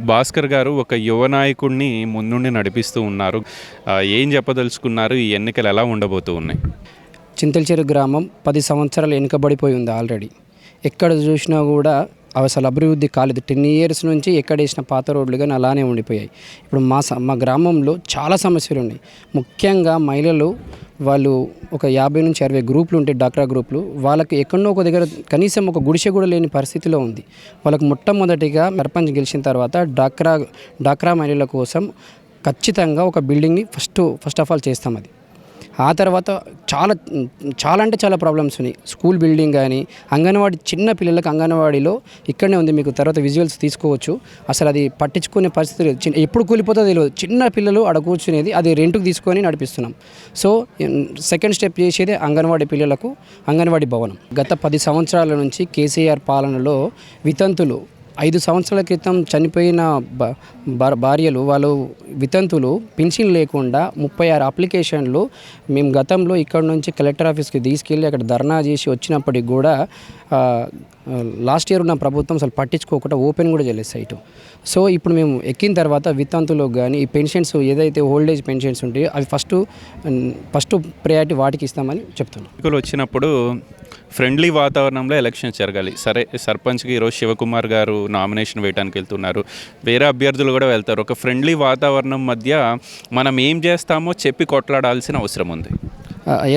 భాస్కర్ గారు ఒక యువ నాయకుడిని ముందుండి నడిపిస్తూ ఉన్నారు. ఏం చెప్పదలుచుకున్నారు? ఈ ఎన్నికలు ఎలా ఉండబోతూ ఉన్నాయి? చింతలచెరు గ్రామం పది సంవత్సరాలు వెనుకబడిపోయి ఉంది ఆల్రెడీ. ఎక్కడ చూసినా కూడా అసలు అభివృద్ధి కాలేదు. టెన్ ఇయర్స్ నుంచి ఎక్కడ వేసిన పాత రోడ్లు కానీ అలానే ఉండిపోయాయి. ఇప్పుడు మా స- మా గ్రామంలో చాలా సమస్యలు ఉన్నాయి. ముఖ్యంగా మహిళలు వాళ్ళు ఒక యాభై నుంచి అరవై గ్రూపులు ఉంటాయి డాక్రా గ్రూపులు వాళ్ళకి ఎక్కడో ఒక దగ్గర కనీసం ఒక గుడిసె కూడా లేని పరిస్థితిలో ఉంది. వాళ్ళకి మొట్టమొదటిగా సర్పంచ్ గెలిచిన తర్వాత డాక్రా డాక్రా మహిళల కోసం ఖచ్చితంగా ఒక బిల్డింగ్ని ఫస్ట్ ఫస్ట్ ఆఫ్ ఆల్ చేస్తాం అది. ఆ తర్వాత చాలా చాలా అంటే చాలా ప్రాబ్లమ్స్ ఉన్నాయి. స్కూల్ బిల్డింగ్ కానీ అంగన్వాడీ చిన్న పిల్లలకు అంగన్వాడీలో ఇక్కడనే ఉంది మీకు తర్వాత విజువల్స్ తీసుకోవచ్చు. అసలు అది పట్టించుకునే పరిస్థితి లేదు. చిన్న ఎప్పుడు కూలిపోతుందో తెలియదు. చిన్న పిల్లలు అక్కడ కూర్చునేది అది రెంట్కి తీసుకొని నడిపిస్తున్నాం. సో సెకండ్ స్టెప్ చేసేది అంగన్వాడీ పిల్లలకు అంగన్వాడీ భవనం. గత పది సంవత్సరాల నుంచి కేసీఆర్ పాలనలో వితంతులు ఐదు సంవత్సరాల క్రితం చనిపోయిన భ- భా- భార్యలు వాళ్ళు వితంతులు పెన్షన్ లేకుండా ముప్పై ఆరు అప్లికేషన్లు మేము గతంలో ఇక్కడ నుంచి కలెక్టర్ ఆఫీస్కి తీసుకెళ్ళి అక్కడ ధర్నా చేసి వచ్చినప్పటికి కూడా లాస్ట్ ఇయర్ ఉన్న ప్రభుత్వం అసలు పట్టించుకోకుండా ఓపెన్ కూడా చేయలేదు సైటు. సో ఇప్పుడు మేము ఎక్కిన తర్వాత వితంతులు కానీ ఈ పెన్షన్స్ ఏదైతే ఓల్డేజ్ పెన్షన్స్ ఉంటాయో అవి ఫస్ట్ ఫస్ట్ ప్రయారిటీ వాటికి ఇస్తామని చెప్తున్నాం. ఎన్నికలు వచ్చినప్పుడు ఫ్రెండ్లీ వాతావరణంలో ఎలక్షన్స్ జరగాలి. సరే సర్పంచ్కి ఈరోజు శివకుమార్ గారు నామినేషన్ వేయడానికి వెళ్తున్నారు. వేరే అభ్యర్థులు కూడా వెళ్తారు. ఒక ఫ్రెండ్లీ వాతావరణం మధ్య మనం ఏం చేస్తామో చెప్పి కొట్లాడాల్సిన అవసరం ఉంది.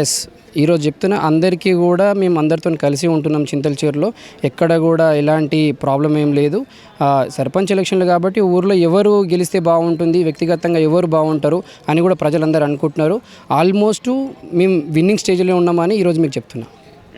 ఎస్ ఈరోజు చెప్తున్న అందరికీ కూడా మేము అందరితో కలిసి ఉంటున్నాం చింతలచేరులో. ఎక్కడ కూడా ఎలాంటి ప్రాబ్లం ఏం లేదు. సర్పంచ్ ఎలక్షన్లు కాబట్టి ఊర్లో ఎవరు గెలిస్తే బాగుంటుంది వ్యక్తిగతంగా ఎవరు బాగుంటారు అని కూడా ప్రజలందరూ అనుకుంటున్నారు. ఆల్మోస్ట్ మేము విన్నింగ్ స్టేజ్లో ఉన్నామని ఈరోజు మీకు చెప్తున్నా.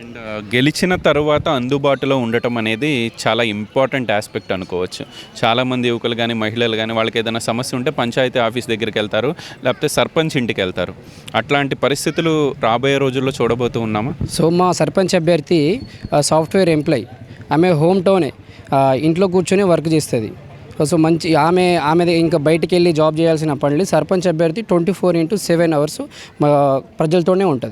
అండ్ గెలిచిన తర్వాత అందుబాటులో ఉండటం అనేది చాలా ఇంపార్టెంట్ ఆస్పెక్ట్ అనుకోవచ్చు. చాలామంది యువకులు కానీ మహిళలు కానీ వాళ్ళకి ఏదైనా సమస్య ఉంటే పంచాయతీ ఆఫీస్ దగ్గరికి వెళ్తారు లేకపోతే సర్పంచ్ ఇంటికి వెళ్తారు. అట్లాంటి పరిస్థితులు రాబోయే రోజుల్లో చూడబోతూ ఉన్నామా? సో మా సర్పంచ్ అభ్యర్థి సాఫ్ట్వేర్ ఎంప్లాయ్. ఆమె హోమ్ టౌనే ఇంట్లో కూర్చొని వర్క్ చేస్తుంది. సో మంచి ఆమె ఆమె ఇంకా బయటికి వెళ్ళి జాబ్ చేయాల్సిన పని లేదు సర్పంచ్ అభ్యర్థి twenty four into seven hours ప్రజలతోనే ఉంటుంది.